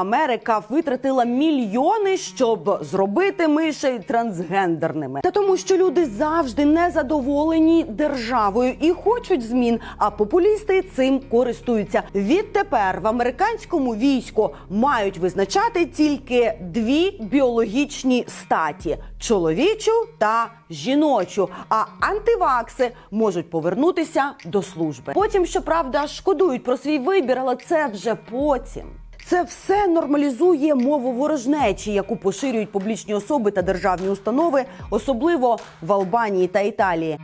Америка витратила мільйони, щоб зробити мишей трансгендерними. Та тому, що люди завжди незадоволені державою і хочуть змін. А популісти цим користуються. Відтепер в американському війську мають визначати тільки дві біологічні статі: чоловічу та жіночу. А антивакси можуть повернутися до служби. Потім, щоправда, шкодують про свій вибір, але це вже потім. Це все нормалізує мову ворожнечі, яку поширюють публічні особи та державні установи, особливо в Албанії та Італії.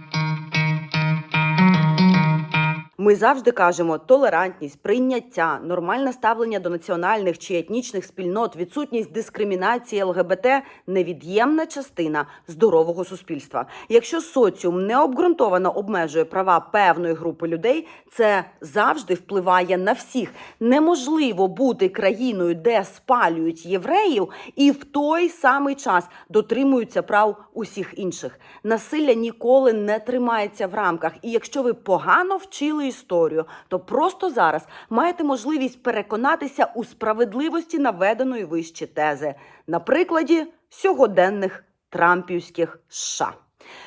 Ми завжди кажемо толерантність, прийняття, нормальне ставлення до національних чи етнічних спільнот, відсутність дискримінації ЛГБТ невід'ємна частина здорового суспільства. Якщо соціум необґрунтовано обмежує права певної групи людей, це завжди впливає на всіх. Неможливо бути країною, де спалюють євреїв, і в той самий час дотримуються прав усіх інших. Насилля ніколи не тримається в рамках. І якщо ви погано вчили історію, то просто зараз маєте можливість переконатися у справедливості наведеної вище тези на прикладі сьогоденних трампівських США.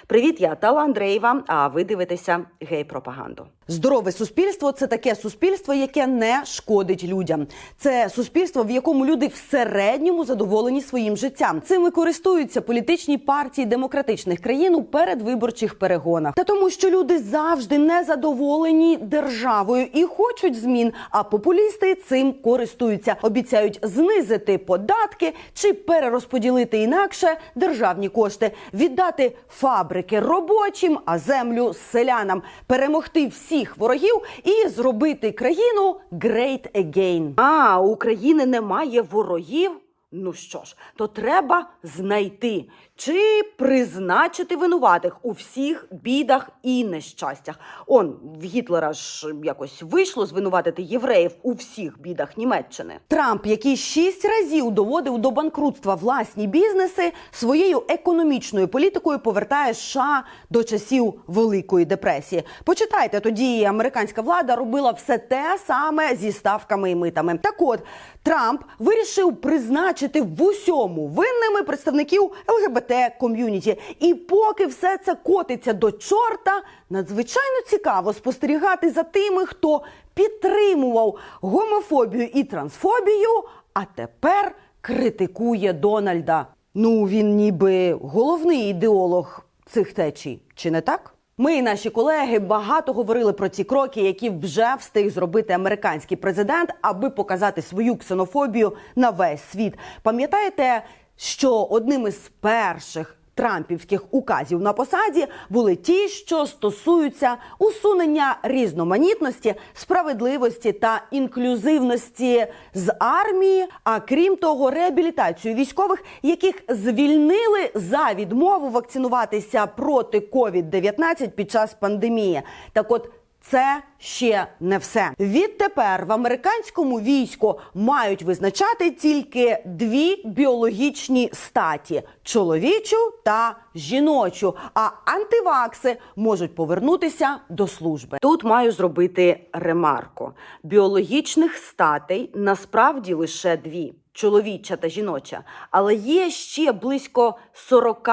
Привіт, я Тала Андреєва. А ви дивитеся гей-пропаганду. Здорове суспільство це таке суспільство, яке не шкодить людям. Це суспільство, в якому люди в середньому задоволені своїм життям. Цим користуються політичні партії демократичних країн у передвиборчих перегонах. Та тому, що люди завжди не задоволені державою і хочуть змін. А популісти цим користуються, обіцяють знизити податки чи перерозподілити інакше державні кошти, віддати фабрики робочим, а землю селянам, перемогти всіх ворогів і зробити країну great again. А України немає ворогів. Ну що ж, то треба знайти чи призначити винуватих у всіх бідах і нещастях. Он в Гітлера ж якось вийшло звинуватити євреїв у всіх бідах Німеччини. Трамп, який шість разів доводив до банкрутства власні бізнеси, своєю економічною політикою повертає США до часів Великої депресії. Почитайте, тоді американська влада робила все те саме зі ставками і митами. Так от Трамп вирішив призначити в усьому винними представників ЛГБТ ком'юніті. І поки все це котиться до чорта, надзвичайно цікаво спостерігати за тими, хто підтримував гомофобію і трансфобію, а тепер критикує Дональда. Ну він ніби головний ідеолог цих течій, чи не так? Ми і наші колеги багато говорили про ці кроки, які вже встиг зробити американський президент, аби показати свою ксенофобію на весь світ. Пам'ятаєте, що одним із перших Трампівських указів на посаді були ті, що стосуються усунення різноманітності, справедливості та інклюзивності з армії, а крім того, реабілітацію військових, яких звільнили за відмову вакцинуватися проти COVID-19 під час пандемії. Так от. Це ще не все. Відтепер в американському війську мають визначати тільки дві біологічні статі: чоловічу та жіночу. А антивакси можуть повернутися до служби. Тут маю зробити ремарку: біологічних статей насправді лише дві. Чоловіча та жіноча, але є ще близько 40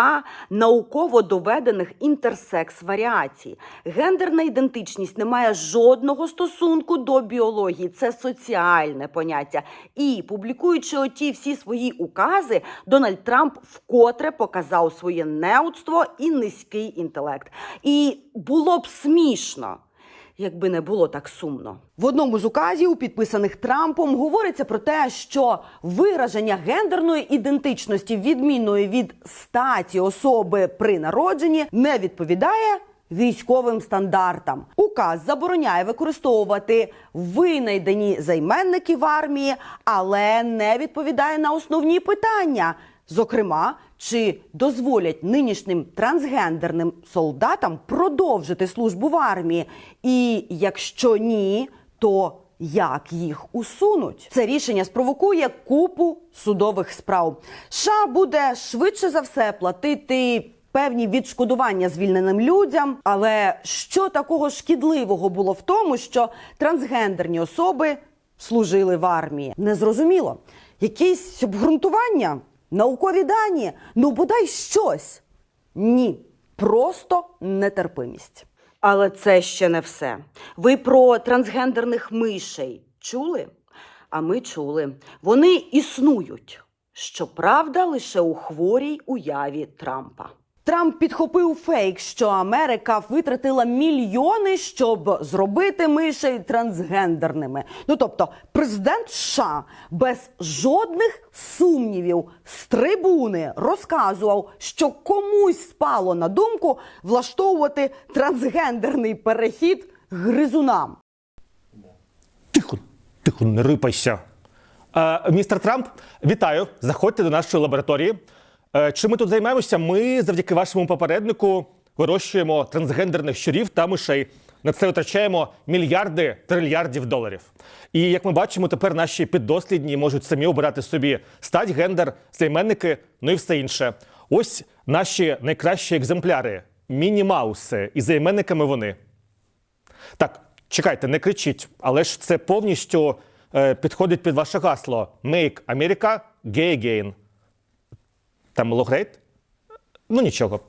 науково доведених інтерсекс варіацій. Гендерна ідентичність не має жодного стосунку до біології, це соціальне поняття. І публікуючи оті всі свої укази, Дональд Трамп вкотре показав своє неудство і низький інтелект. І було б смішно якби не було так сумно. В одному з указів, підписаних Трампом, говориться про те, що вираження гендерної ідентичності, відмінної від статі особи при народженні, не відповідає. Військовим стандартам указ забороняє використовувати винайдені займенники в армії, але не відповідає на основні питання. Зокрема, чи дозволять нинішнім трансгендерним солдатам продовжити службу в армії? І якщо ні, то як їх усунуть? Це рішення спровокує купу судових справ. США буде швидше за все платити. Певні відшкодування звільненим людям, але що такого шкідливого було в тому, що трансгендерні особи служили в армії? Незрозуміло. Якісь обґрунтування, наукові дані, ну бодай щось. Ні, просто нетерпимість. Але це ще не все. Ви про трансгендерних мишей чули? А ми чули. Вони існують. Щоправда, лише у хворій уяві Трампа. Трамп підхопив фейк, що Америка витратила мільйони, щоб зробити мишей трансгендерними. Ну тобто, президент США без жодних сумнівів з трибуни розказував, що комусь спало на думку влаштовувати трансгендерний перехід гризунам. Тихо, тихо, не рипайся. Е, містер Трамп, вітаю. Заходьте до нашої лабораторії. Е, чим ми тут займаємося? Ми завдяки вашому попереднику вирощуємо трансгендерних щурів та мишей. На це витрачаємо мільярди трильярдів доларів. І як ми бачимо, тепер наші піддослідні можуть самі обирати собі стать, гендер, займенники, ну і все інше. Ось наші найкращі екземпляри міні-мауси, і займенниками вони. Так, чекайте, не кричіть, але ж це повністю е, підходить під ваше гасло Make America Gay Again. Там логрейт? Ну нічого.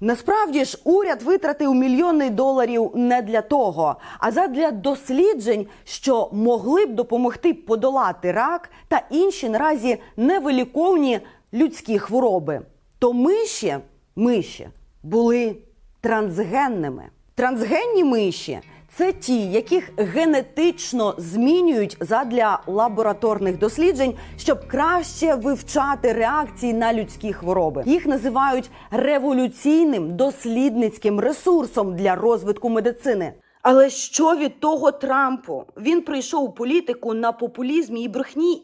Насправді ж уряд витратив мільйони доларів не для того, а задля досліджень, що могли б допомогти подолати рак та інші наразі невиліковні людські хвороби. То миші, миші були трансгенними. Трансгенні миші це ті, яких генетично змінюють задля лабораторних досліджень, щоб краще вивчати реакції на людські хвороби. Їх називають революційним дослідницьким ресурсом для розвитку медицини. Але що від того Трампу? Він прийшов у політику на популізмі і брехні.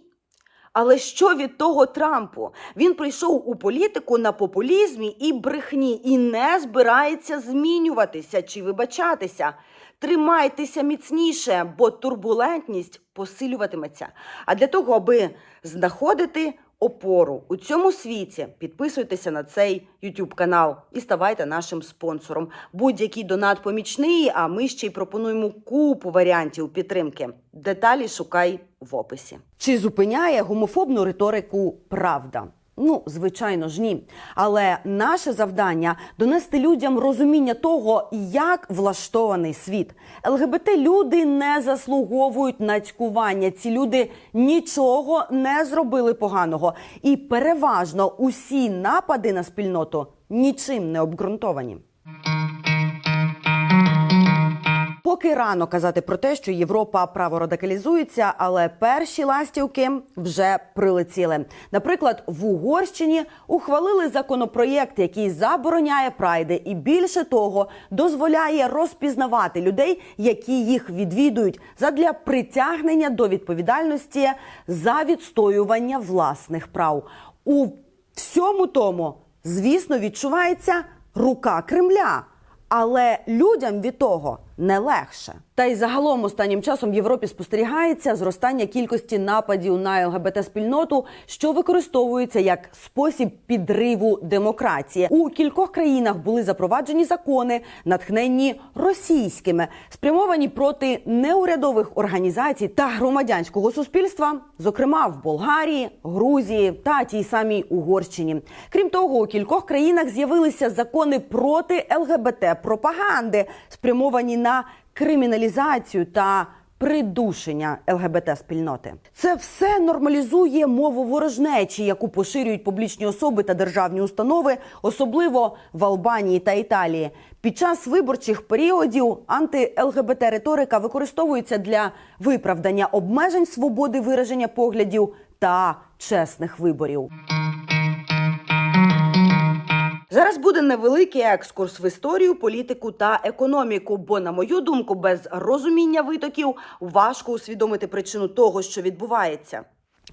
Але що від того Трампу? Він прийшов у політику на популізмі і брехні і не збирається змінюватися чи вибачатися. Тримайтеся міцніше, бо турбулентність посилюватиметься. А для того, аби знаходити опору у цьому світі, підписуйтеся на цей YouTube канал і ставайте нашим спонсором. Будь-який донат помічний, а ми ще й пропонуємо купу варіантів підтримки. Деталі шукай в описі. Чи зупиняє гомофобну риторику правда? Ну, звичайно ж, ні. Але наше завдання донести людям розуміння того, як влаштований світ. ЛГБТ люди не заслуговують на цькування. Ці люди нічого не зробили поганого. І переважно усі напади на спільноту нічим не обґрунтовані. Поки рано казати про те, що Європа праворадикалізується, але перші ластівки вже прилетіли. Наприклад, в Угорщині ухвалили законопроєкт, який забороняє прайди, і більше того, дозволяє розпізнавати людей, які їх відвідують, задля притягнення до відповідальності за відстоювання власних прав. У всьому тому, звісно, відчувається рука Кремля. Але людям від того не легше. Та й загалом останнім часом в Європі спостерігається зростання кількості нападів на ЛГБТ спільноту, що використовується як спосіб підриву демократії. У кількох країнах були запроваджені закони, натхненні російськими, спрямовані проти неурядових організацій та громадянського суспільства, зокрема в Болгарії, Грузії та тій самій Угорщині. Крім того, у кількох країнах з'явилися закони проти ЛГБТ пропаганди, спрямовані на криміналізацію та придушення ЛГБТ спільноти. Це все нормалізує мову ворожнечі, яку поширюють публічні особи та державні установи, особливо в Албанії та Італії. Під час виборчих періодів анти-ЛГБТ риторика використовується для виправдання обмежень свободи вираження поглядів та чесних виборів. Зараз буде невеликий екскурс в історію, політику та економіку. Бо, на мою думку, без розуміння витоків важко усвідомити причину того, що відбувається.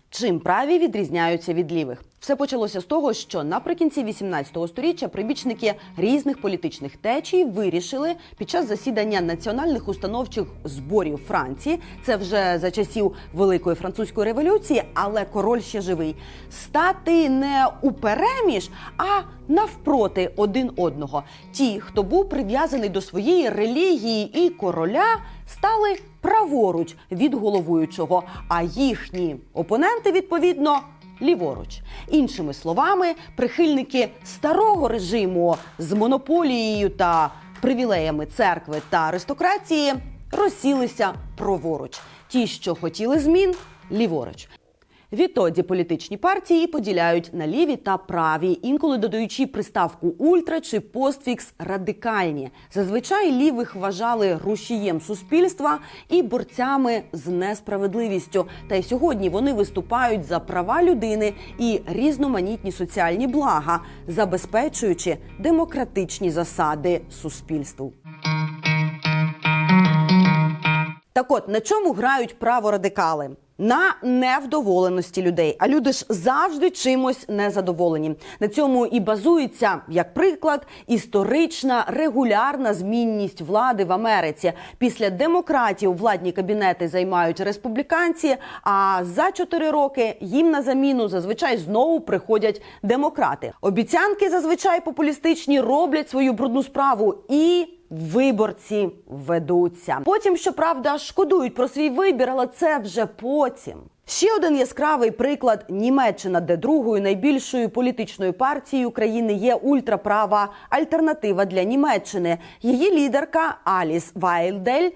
Чим праві відрізняються від лівих? Все почалося з того, що наприкінці 18 століття прибічники різних політичних течій вирішили під час засідання національних установчих зборів Франції, це вже за часів Великої французької революції, але король ще живий, стати не у переміж, а навпроти один одного. Ті, хто був прив'язаний до своєї релігії і короля, стали праворуч від головуючого, а їхні опоненти відповідно. Ліворуч, іншими словами, прихильники старого режиму з монополією та привілеями церкви та аристократії розсілися праворуч. Ті, що хотіли змін, ліворуч. Відтоді політичні партії поділяють на ліві та праві, інколи додаючи приставку ультра чи постфікс радикальні. Зазвичай лівих вважали рушієм суспільства і борцями з несправедливістю. Та й сьогодні вони виступають за права людини і різноманітні соціальні блага, забезпечуючи демократичні засади суспільству. Так от на чому грають праворадикали? На невдоволеності людей. А люди ж завжди чимось незадоволені. На цьому і базується, як приклад, історична регулярна змінність влади в Америці. Після демократів владні кабінети займають республіканці. А за чотири роки їм на заміну зазвичай знову приходять демократи. Обіцянки зазвичай популістичні роблять свою брудну справу і. Виборці ведуться. Потім, щоправда, шкодують про свій вибір, але це вже потім. Ще один яскравий приклад: Німеччина, де другою найбільшою політичною партією країни є ультраправа альтернатива для Німеччини. Її лідерка Аліс Вайлдель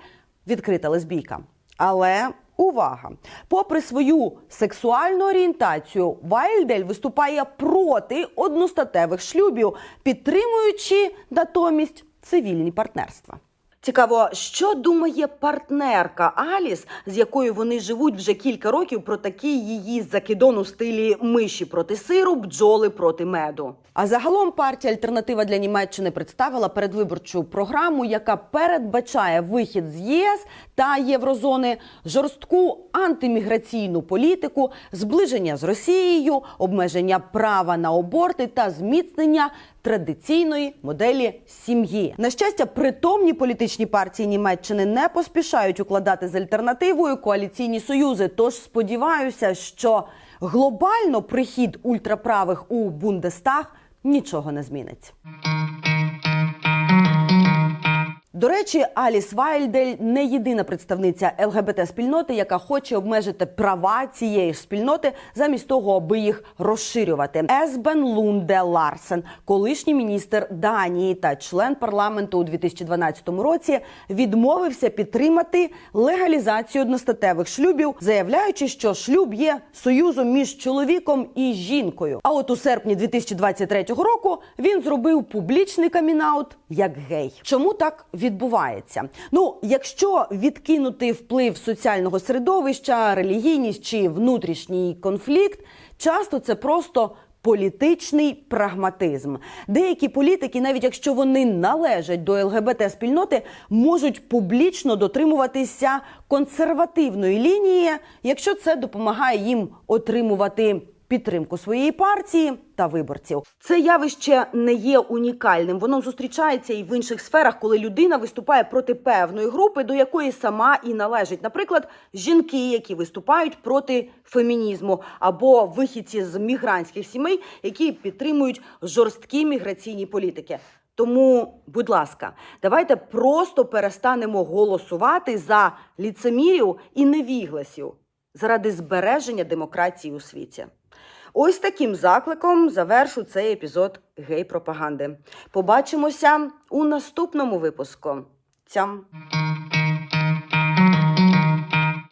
відкрита лесбійка. Але увага! Попри свою сексуальну орієнтацію, Вайльдель виступає проти одностатевих шлюбів, підтримуючи натомість цивільні партнерства. Цікаво, що думає партнерка Аліс, з якою вони живуть вже кілька років про такий її закидон у стилі миші проти сиру, бджоли проти меду. А загалом партія Альтернатива для Німеччини представила передвиборчу програму, яка передбачає вихід з ЄС та Єврозони, жорстку антиміграційну політику, зближення з Росією, обмеження права на аборти та зміцнення традиційної моделі сім'ї. На щастя, притомні політичні партії Німеччини не поспішають укладати з альтернативою коаліційні союзи. Тож сподіваюся, що глобально прихід ультраправих у Бундестаг нічого не змінить. До речі, Аліс Вайльдель не єдина представниця ЛГБТ спільноти, яка хоче обмежити права цієї спільноти замість того, аби їх розширювати. Есбен Лунде Ларсен, колишній міністр Данії та член парламенту у 2012 році, відмовився підтримати легалізацію одностатевих шлюбів, заявляючи, що шлюб є союзом між чоловіком і жінкою. А от у серпні 2023 року він зробив публічний камінаут як гей. Чому так відбувається? Ну, якщо відкинути вплив соціального середовища, релігійність чи внутрішній конфлікт, часто це просто. Політичний прагматизм. Деякі політики, навіть якщо вони належать до ЛГБТ спільноти, можуть публічно дотримуватися консервативної лінії, якщо це допомагає їм отримувати підтримку своєї партії та виборців. Це явище не є унікальним. Воно зустрічається і в інших сферах, коли людина виступає проти певної групи, до якої сама і належить. Наприклад, жінки, які виступають проти фемінізму, або вихідці з мігрантських сімей, які підтримують жорсткі міграційні політики. Тому, будь ласка, давайте просто перестанемо голосувати за ліцемірів і невігласів заради збереження демократії у світі. Ось таким закликом завершу цей епізод гей-пропаганди. Побачимося у наступному випуску. Цям!